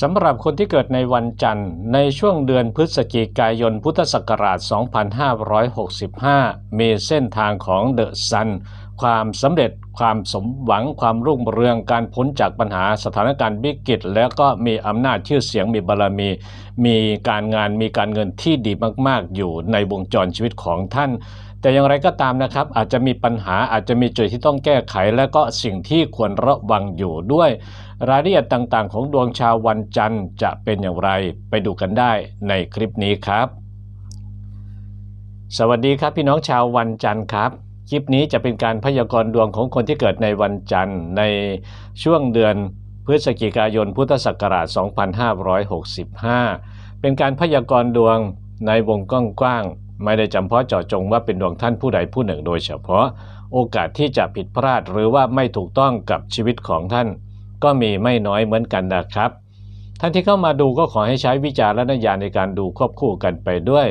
สำหรับคนที่เกิดในวันจันทร์ ในช่วงเดือนพฤศจิกายนพุทธศักราช 2565 มีเส้นทางของเดอะซัน ความสำเร็จ ความสมหวัง ความรุ่งเรือง การพ้นจากปัญหาสถานการณ์วิกฤต แล้วก็มีอำนาจชื่อเสียง มีบารมี มีการงาน มีการเงินที่ดีมาก ๆ อยู่ในวงจรชีวิตของท่าน แต่อย่างไรก็ตามนะครับ อาจจะมีปัญหาอาจจะมีจุดที่ต้องแก้ไข และก็สิ่งที่ควรระวังอยู่ด้วย รายละเอียดต่างๆ ของดวงชาววันจันทร์จะเป็นอย่างไรไปดูกันได้ในคลิปนี้ครับ สวัสดีครับพี่น้องชาววันจันทร์ครับคลิปนี้จะเป็นการพยากรณ์ดวงของคนที่เกิดในวันจันทร์ในช่วงเดือนพฤศจิกายนพุทธศักราช 2565 เป็นการพยากรณ์ดวงในวงกว้าง ไม่ได้จำเพาะเจาะจงว่าเป็นดวงท่านผู้ใดผู้หนึ่งโดยเฉพาะ โอกาสที่จะผิดพลาดหรือว่าไม่ถูกต้องกับชีวิตของท่าน ก็มีไม่น้อยเหมือนกันนะครับ ท่านที่เข้ามาดูก็ขอให้ใช้วิจารณญาณในการดูควบคู่กันไปด้วย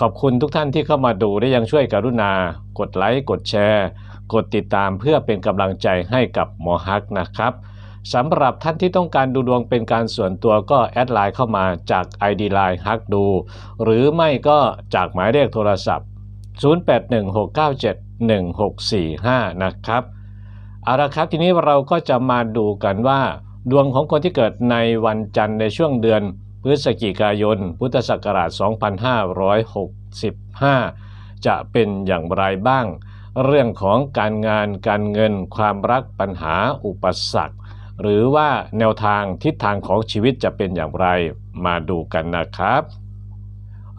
ขอบคุณทุกท่านที่เข้ามาดูและยังช่วยกรุณา กดไลค์กดแชร์ กดติดตามเพื่อเป็นกำลังใจให้กับหมอฮักนะครับ สำหรับท่านที่ต้องการดูดวงเป็นการส่วนตัวก็แอดไลน์เข้ามาจาก ID Line ฮักดู หรือไม่ก็จากหมายเลขโทรศัพท์ 0816971645 นะครับเอาละครับทีนี้เราก็จะมาดูกันว่า ดวงของคนที่เกิดในวันจันทร์ในช่วงเดือน พฤศจิกายน พุทธศักราช 2565 จะเป็นอย่างไรบ้าง เรื่องของการงานการเงินความรักปัญหาอุปสรรค หรือว่าแนวทางทิศทางของชีวิตจะเป็นอย่างไร มาดูกันนะครับ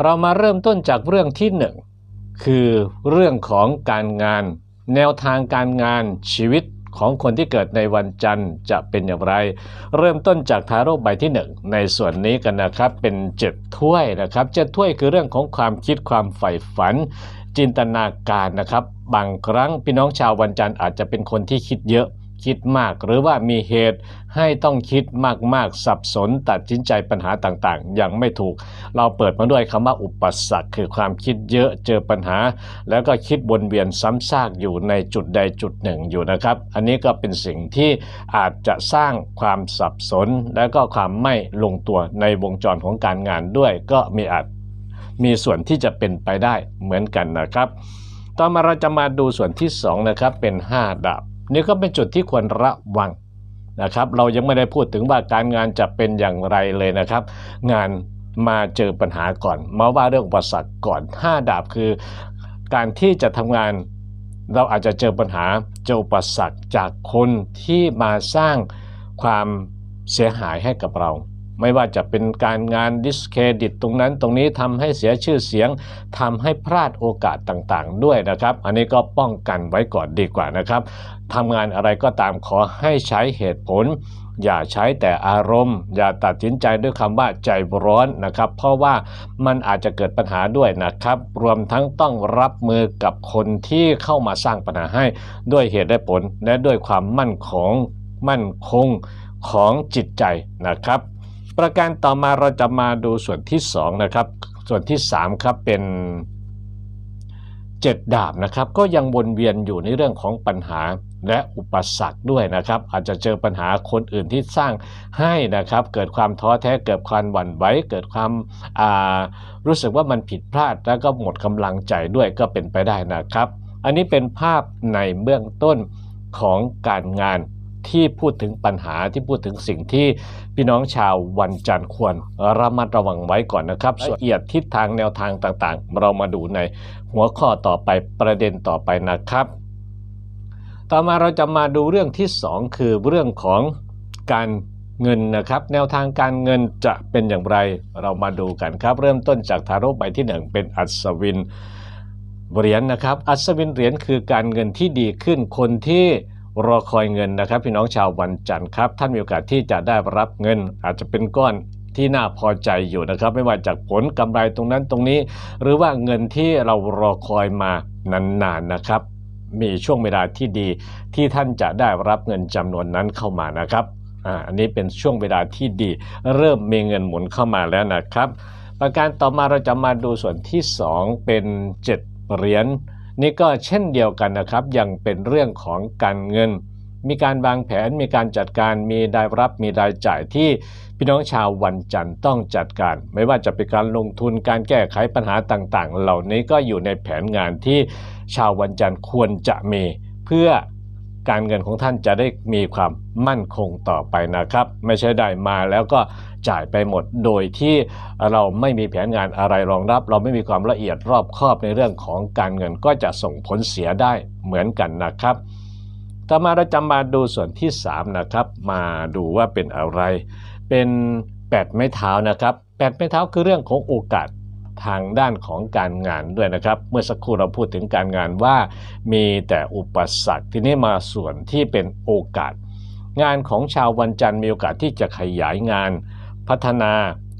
เรามาเริ่มต้นจากเรื่องที่หนึ่งคือเรื่องของการงาน แนวทางการงานชีวิตของคนที่เกิดในวันจันทร์จะเป็นอย่างไร เริ่มต้นจากทาโร่ใบที่ 1 ในส่วนนี้กันนะครับเป็น7ถ้วยนะครับเจ็ดถ้วยคือเรื่องของความคิดความใฝ่ฝัน จินตนาการนะครับ บางครั้งพี่น้องชาววันจันทร์อาจจะเป็นคนที่คิดเยอะ คิดมาก หรือว่ามีเหตุให้ต้องคิดมากๆ สับสนตัดสินใจปัญหาต่างๆ อย่างไม่ถูก เราเปิดมาด้วยคำว่าอุปสรรคคือความคิดเยอะเจอปัญหา แล้วก็คิดวนเวียนซ้ำซากอยู่ในจุดใดจุดหนึ่งอยู่นะครับ อันนี้ก็เป็นสิ่งที่อาจจะสร้างความสับสน และก็ความไม่ลงตัวในวงจรของการงานด้วย ก็มีอาจมีส่วนที่จะเป็นไปได้เหมือนกันนะครับ ต่อมาเราจะมาดูส่วนที่2นะครับเป็น 5 ดาบ นี่ก็เป็นจุดที่ควรระวังนะครับ เรายังไม่ได้พูดถึงว่าการงานจะเป็นอย่างไรเลยนะครับ งานมาเจอปัญหาก่อน มาว่าเรื่องอุปสรรคก่อน 5 ดาบคือ การที่จะทำงาน เราอาจจะเจอปัญหาเจออุปสรรคจากคนที่มาสร้างความเสียหายให้กับเรา ไม่ว่าจะเป็นการงานดิสเครดิตตรงนั้นตรงนี้ทำให้เสียชื่อเสียงทำให้พลาดโอกาสต่างๆ ด้วยนะครับ อันนี้ก็ป้องกันไว้ก่อนดีกว่านะครับ ทำงานอะไรก็ตามขอให้ใช้เหตุผล อย่าใช้แต่อารมณ์ อย่าตัดสินใจด้วยคำว่าใจร้อนนะครับ เพราะว่ามันอาจจะเกิดปัญหาด้วยนะครับ รวมทั้งต้องรับมือกับคนที่เข้ามาสร้างปัญหาให้ด้วยเหตุและผล และด้วยความมั่นของมั่นคงของจิตใจนะครับ ประการต่อมาเราจะมาดูส่วนที่2นะครับส่วนที่3ครับเป็น7ดาบนะครับก็ยังวนเวียนอยู่ในเรื่องของปัญหา และอุปสรรคด้วยนะครับ อาจจะเจอปัญหาคนอื่นที่สร้างให้นะครับ เกิดความท้อแท้เกิดความหวั่นไหวเกิดความรู้สึกว่ามันผิดพลาดแล้วก็หมดกำลังใจด้วยก็เป็นไปได้นะครับ อันนี้เป็นภาพในเบื้องต้นของการงานที่พูดถึงปัญหาที่พูดถึงสิ่งที่พี่น้องชาววันจันทร์ควรระมัดระวังไว้ก่อนนะครับส่วนละเอียดทิศทางแนวทางต่างๆ เรามาดูในหัวข้อต่อไปประเด็นต่อไปนะครับ ต่อมาเราจะมาดูเรื่องที่ 2 คือเรื่องของการเงินนะครับ แนวทางการเงินจะเป็นอย่างไรเรามาดูกันครับ เริ่มต้นจากทารกใบที่ 1 เป็นอัศวินเหรียญนนะครับ อัศวินเหรียญคือการเงินที่ดีขึ้นคนที่รอคอยเงินนะครับ พี่น้องชาววันจันทร์ครับ ท่านมีโอกาสที่จะได้รับเงิน อาจจะเป็นก้อนที่น่าพอใจอยู่นะครับ ไม่ว่าจากผลกำไรตรงนั้นตรงนี้ หรือว่าเงินที่เรารอคอยมานานๆนนะครับ มีช่วงเวลาที่ดีที่ท่านจะได้รับเงินจำนวนนั้นเข้ามานะครับอ่าอันนี้เป็นช่วงเวลาที่ดี เริ่มมีเงินหมุนเข้ามาแล้วนะครับ ประการต่อมาเราจะมาดูส่วนที่ 2 เป็น 7 เหรียญนี่ก็เช่นเดียวกันนะครับ ยังเป็นเรื่องของการเงิน มีการวางแผนมีการจัดการมีรายรับมีรายจ่ายที่พี่น้องชาววันจันทร์ต้องจัดการ ไม่ว่าจะเป็นการลงทุนการแก้ไขปัญหาต่างๆ เหล่านี้ก็อยู่ในแผนงานที่ชาววันจันทร์ควรจะมีเพื่อการเงินของท่านจะได้มีความมั่นคงต่อไปนะครับ ไม่ใช่ได้มาแล้วก็จ่ายไปหมดโดยที่เราไม่มีแผนงานอะไรรองรับ เราไม่มีความละเอียดรอบคอบในเรื่องของการเงินก็จะส่งผลเสียได้เหมือนกันนะครับ ต่อมาเราจะมาดูส่วนที่3นะครับ มาดูว่าเป็นอะไร เป็นแปดไม้เท้านะครับแปดไม้เท้าคือเรื่องของโอกาสทางด้านของการงานด้วยนะครับ เมื่อสักครู่เราพูดถึงการงานว่ามีแต่อุปสรรคทีนี้มาส่วนที่เป็นโอกาส งานของชาววันจันทร์มีโอกาสที่จะขยายงาน พัฒนา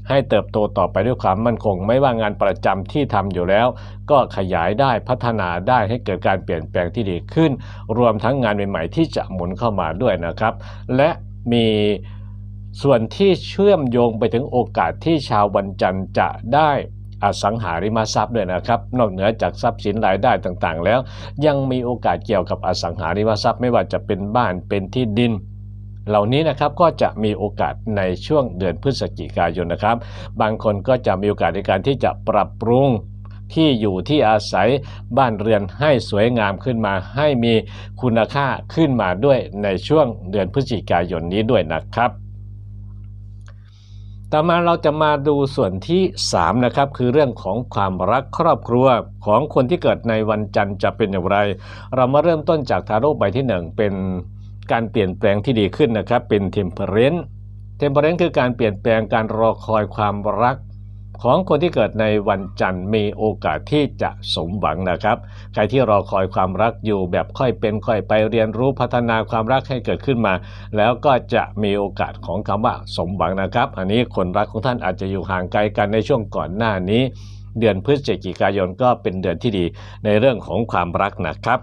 ให้เติบโตต่อไปด้วยความมั่นคง ไม่ว่างานประจำที่ทำอยู่แล้ว ก็ขยายได้พัฒนาได้ให้เกิดการเปลี่ยนแปลงที่ดีขึ้น รวมทั้งงานใหม่ ๆ ที่จะหมุนเข้ามาด้วยนะครับ และมีส่วนที่เชื่อมโยงไปถึงโอกาสที่ชาววันจันทร์จะได้อสังหาริมทรัพย์ด้วยนะครับ นอกเหนือจากทรัพย์สินรายได้ต่างๆ แล้ว ยังมีโอกาสเกี่ยวกับอสังหาริมทรัพย์ไม่ว่าจะเป็นบ้านเป็นที่ดิน เหล่านี้นะครับก็จะมีโอกาสในช่วงเดือนพฤศจิกายนนะครับ บางคนก็จะมีโอกาสในการที่จะปรับปรุงที่อยู่ที่อาศัยบ้านเรือนให้สวยงามขึ้นมา ให้มีคุณค่าขึ้นมาด้วยในช่วงเดือนพฤศจิกายนนี้ด้วยนะครับ ต่อมาเราจะมาดูส่วนที่ 3 นะครับ คือเรื่องของความรักครอบครัวของคนที่เกิดในวันจันทร์จะเป็นอย่างไร เรามาเริ่มต้นจากทาโร่ใบที่ 1 เป็น การเปลี่ยนแปลงที่ดีขึ้นนะครับ เป็นเทมเพอเรนต์เทมเพอเรนคือการเปลี่ยนแปลงการรอคอยความรัก ของคนที่เกิดในวันจันทร์มีโอกาสที่จะสมหวังนะครับ ใครที่รอคอยความรักอยู่แบบค่อยเป็นค่อยไปเรียนรู้พัฒนาความรักให้เกิดขึ้นมา แล้วก็จะมีโอกาสของคำว่าสมหวังนะครับ อันนี้คนรักของท่านอาจจะอยู่ห่างไกลกันในช่วงก่อนหน้านี้ เดือนพฤศจิกายนก็เป็นเดือนที่ดีในเรื่องของความรักนะครับ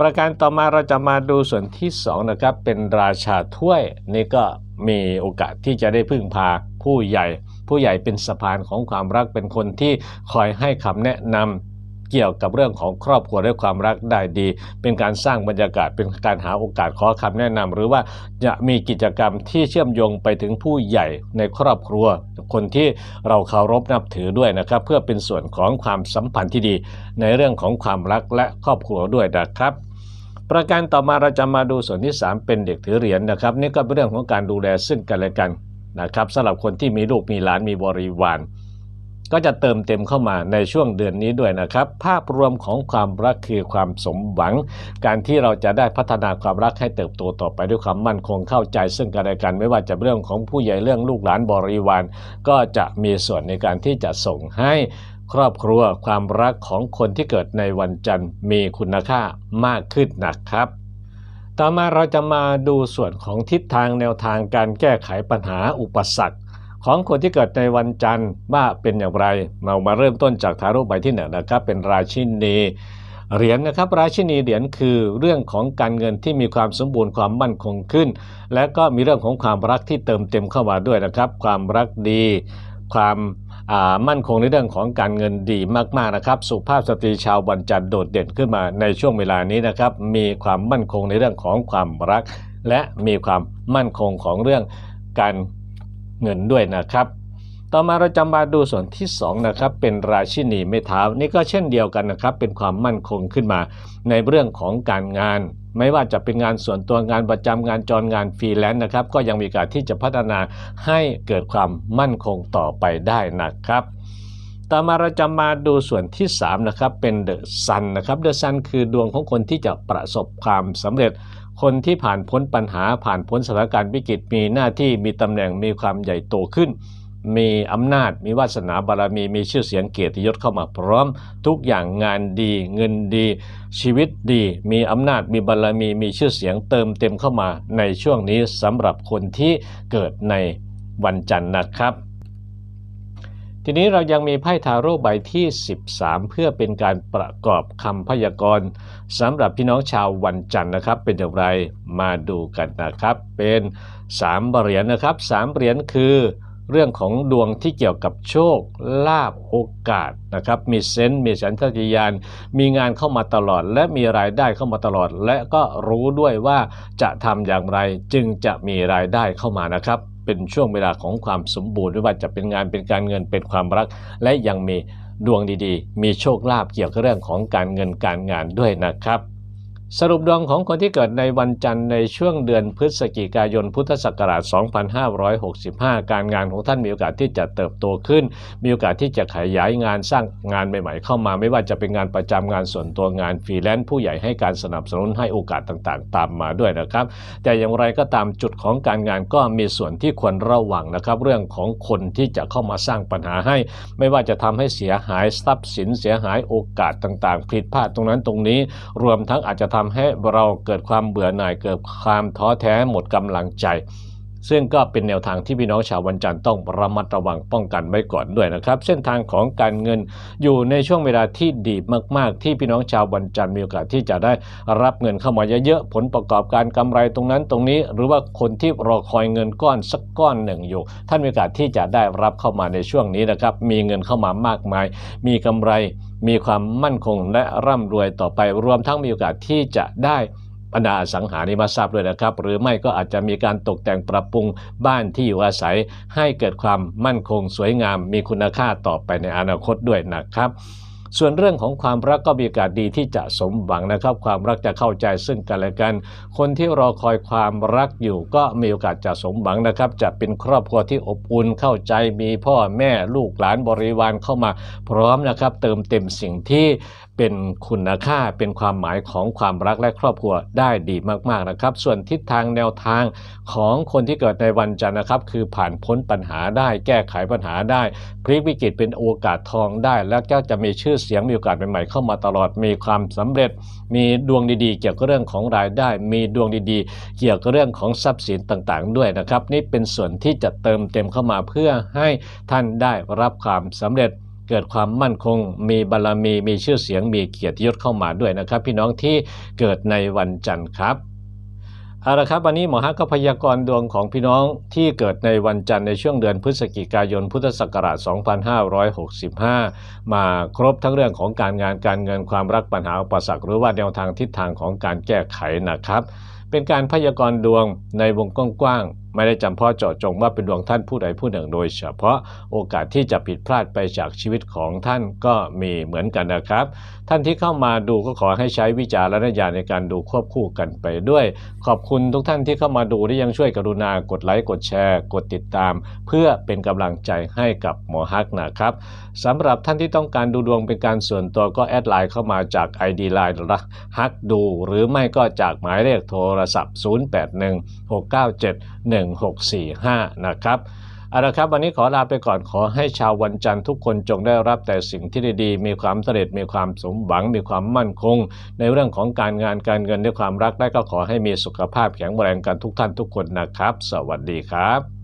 ประการต่อมาเราจะมาดูส่วนที่2นะครับเป็นราชาถ้วย นี่ก็มีโอกาสที่จะได้พึ่งพาผู้ใหญ่ ผู้ใหญ่เป็นสะพานของความรักเป็นคนที่คอยให้คำแนะนำเกี่ยวกับเรื่องของครอบครัวและความรักได้ดี เป็นการสร้างบรรยากาศเป็นการหาโอกาสขอคำแนะนำหรือว่าจะมีกิจกรรมที่เชื่อมโยงไปถึงผู้ใหญ่ในครอบครัว คนที่เราเคารพนับถือด้วยนะครับ เพื่อเป็นส่วนของความสัมพันธ์ที่ดี ในเรื่องของความรักและครอบครัวด้วยนะครับ ประการต่อมาเราจะมาดูส่วนที่ 3 เป็นเด็กถือเหรียญนะครับ นี่ก็เป็นเรื่องของการดูแลซึ่งกันและกันนะครับสำหรับคนที่มีลูกมีหลานมีบริวารก็จะเติมเต็มเข้ามาในช่วงเดือนนี้ด้วยนะครับ ภาพรวมของความรักคือความสมหวัง การที่เราจะได้พัฒนาความรักให้เติบโตต่อไปด้วยความมั่นคงเข้าใจ ซึ่งกันและกันไม่ว่าจะเรื่องของผู้ใหญ่เรื่องลูกหลานบริวาร ก็จะมีส่วนในการที่จะส่งให้ ครอบครัวความรักของคนที่เกิดในวันจันทร์มีคุณค่ามากขึ้นนะครับ ต่อมาเราจะมาดูส่วนของทิศทางแนวทางการแก้ไขปัญหาอุปสรรคของคนที่เกิดในวันจันทร์ว่าเป็นอย่างไร เรามาเริ่มต้นจากทารุใบที่หนึ่งนะครับ เป็นราชินีเหรียญนะครับ ราชินีเหรียญคือเรื่องของการเงินที่มีความสมบูรณ์ความมั่นคงขึ้น และก็มีเรื่องของความรักที่เติมเต็มเข้ามาด้วยนะครับ ความรักดี ความมั่นคงในเรื่องของการเงินดีมากๆนะครับ สุภาพสตรีชาววันจันทร์โดดเด่นขึ้นมาในช่วงเวลานี้นะครับ มีความมั่นคงในเรื่องของความรัก และมีความมั่นคงของเรื่องการเงินด้วยนะครับ ต่อมาเราจะมาดูส่วนที่ 2 นะครับ เป็นราชินีไม้เท้านี่ก็เช่นเดียวกันนะครับ เป็นความมั่นคงขึ้นมาในเรื่องของการงาน ไม่ว่าจะเป็นงานส่วนตัวงานประจำงานจรงานฟรีแลนซ์นะครับ ก็ยังมีโอการที่จะพัฒนาให้เกิดความมั่นคงต่อไปได้นะครับต่อมาเราจะมาดูส่วนที่3นะครับเป็นเดอะซันนะครับเดอะซันคือดวงของคนที่จะประสบความสำเร็จ คนที่ผ่านพ้นปัญหาผ่านพ้นสถานการณ์วิกฤตมีหน้าที่มีตำแหน่งมีความใหญ่โตขึ้น มีอำนาจ มีวาสนาบารมี มีชื่อเสียงเกียรติยศเข้ามาพร้อม ทุกอย่างงานดี เงินดี ชีวิตดี มีอำนาจ มีบารมี มีชื่อเสียงเติมเต็มเข้ามาในช่วงนี้สำหรับคนที่เกิดในวันจันทร์นะครับ ทีนี้เรายังมีไพ่ทาโร่ใบที่ 13 เพื่อเป็นการประกอบคำพยากรณ์สำหรับพี่น้องชาววันจันทร์นะครับ เป็นอย่างไรมาดูกันนะครับ เป็น3เหรียญนะครับ3เหรียญคือ เรื่องของดวงที่เกี่ยวกับโชคลาภโอกาสนะครับมีเซนส์มีสัญชาตญาณมีงานเข้ามาตลอด และมีรายได้เข้ามาตลอด และก็รู้ด้วยว่าจะทำอย่างไรจึงจะมีรายได้เข้ามานะครับเป็นช่วงเวลาของความสมบูรณ์ไม่ว่าจะเป็นงานเป็นการเงินเป็นความรัก และยังมีดวงดีๆ มีโชคลาภเกี่ยวกับเรื่องของการเงินการงานด้วยนะครับ สรุปดวงของคนที่เกิดในวันจันทร์ในช่วงเดือนพฤศจิกายนพุทธศักราช 2565 การงานของท่านมีโอกาสที่จะเติบโตขึ้น มีโอกาสที่จะขยายงานสร้างงานใหม่ๆเข้ามา ไม่ว่าจะเป็นงานประจำงานส่วนตัวงานฟรีแลนซ์ผู้ใหญ่ให้การสนับสนุนให้โอกาสต่างๆ ตามมาด้วยนะครับ แต่อย่างไรก็ตามจุดของการงานก็มีส่วนที่ควรระวังนะครับ เรื่องของคนที่จะเข้ามาสร้างปัญหาให้ ไม่ว่าจะทำให้เสียหายทรัพย์สินเสียหายโอกาสต่างๆ ผิดพลาดตรงนั้นตรงนี้ รวมทั้งอาจจะทำให้เราเกิดความเบื่อหน่ายเกิดความท้อแท้หมดกำลังใจ ซึ่งก็เป็นแนวทางที่พี่น้องชาววันจันทร์ต้องระมัดระวังป้องกันไว้ก่อนด้วยนะครับ เส้นทางของการเงินอยู่ในช่วงเวลาที่ดีมาก ๆ ที่พี่น้องชาววันจันทร์มีโอกาสที่จะได้รับเงินเข้ามาเยอะๆผลประกอบการกำไรตรงนั้นตรงนี้ หรือว่าคนที่รอคอยเงินก้อนสักก้อนหนึ่งอยู่ ท่านมีโอกาสที่จะได้รับเข้ามาในช่วงนี้นะครับ มีเงินเข้ามามากมาย มีกำไร มีความมั่นคงและร่ำรวยต่อไปรวมทั้งมีโอกาสที่จะได้ บรรดาอสังหาริมทรัพย์ด้วยนะครับ หรือไม่ก็อาจจะมีการตกแต่งปรับปรุงบ้านที่อยู่อาศัย ให้เกิดความมั่นคงสวยงาม มีคุณค่าต่อไปในอนาคตด้วยนะครับ ส่วนเรื่องของความรักก็มีโอกาสดีที่จะสมหวังนะครับ ความรักจะเข้าใจซึ่งกันและกัน คนที่รอคอยความรักอยู่ก็มีโอกาสจะสมหวังนะครับ จะเป็นครอบครัวที่อบอุ่นเข้าใจมีพ่อแม่ลูกหลานบริวารเข้ามาพร้อมนะครับ เติมเต็มสิ่งที่เป็นคุณค่าเป็นความหมายของความรักและครอบครัวได้ดีมากๆนะครับ ส่วนทิศทางแนวทางของคนที่เกิดในวันจันทร์นะครับ คือผ่านพ้นปัญหาได้ แก้ไขปัญหาได้พลิกวิกฤตเป็นโอกาสทองได้ แล้วก็จะมีชื่อเสียงมีโอกาสใหม่ๆเข้ามาตลอดมีความสำเร็จ มีดวงดีๆ เกี่ยวกับเรื่องของรายได้ มีดวงดีๆ เกี่ยวกับเรื่องของทรัพย์สินต่างๆ ด้วยนะครับ นี่เป็นส่วนที่จะเติมเต็มเข้ามาเพื่อให้ท่านได้รับความสำเร็จเกิดความมั่นคง มีบารรมี มีชื่อเสียง มีเกียรติยศเข้ามาด้วยนะครับ พี่น้องที่เกิดในวันจันทร์ครับ เอาละครับวันนี้หมอฮักก็พยากรณ์ดวงของพี่น้องที่เกิดในวันจันทร์ในช่วงเดือนพฤศจิกายนพุทธศักราช 2565 มาครบทั้งเรื่องของการงานการเงินความรักปัญหาอุปสรรคหรือว่าแนวทางทิศทางของการแก้ไขนะครับ เป็นการพยากรณ์ดวงในวงกว้างไม่ได้จำเพาะเจาะจงว่าเป็นดวงท่านผู้ใดผู้หนึ่งโดยเฉพาะโอกาสที่จะผิดพลาดไปจากชีวิตของท่านก็มีเหมือนกันนะครับ ท่านที่เข้ามาดูก็ขอให้ใช้วิจารณญาณในการดูควบคู่กันไปด้วย ขอบคุณทุกท่านที่เข้ามาดูที่ยังช่วยกรุณากดไลค์กดแชร์ กดติดตาม เพื่อเป็นกำลังใจให้กับหมอฮักนะครับสำหรับท่านที่ต้องการดูดวงเป็นการส่วนตัวก็แอดไลน์เข้ามาจาก ID Line ละฮักดู หรือไม่ก็จากหมายเลขโทรศัพท์ 081 697 1645 นะครับเอาละครับวันนี้ขอลาไปก่อนขอให้ชาววันจันทร์ทุกคนจงได้รับแต่สิ่งที่ดีๆมีความสำเร็จมีความสมหวัง มีความมั่นคง ในเรื่องของการงานการเงินด้วยความรักได้ก็ขอให้มีสุขภาพแข็งแรงกันทุกท่านทุกคนนะครับ สวัสดีครับ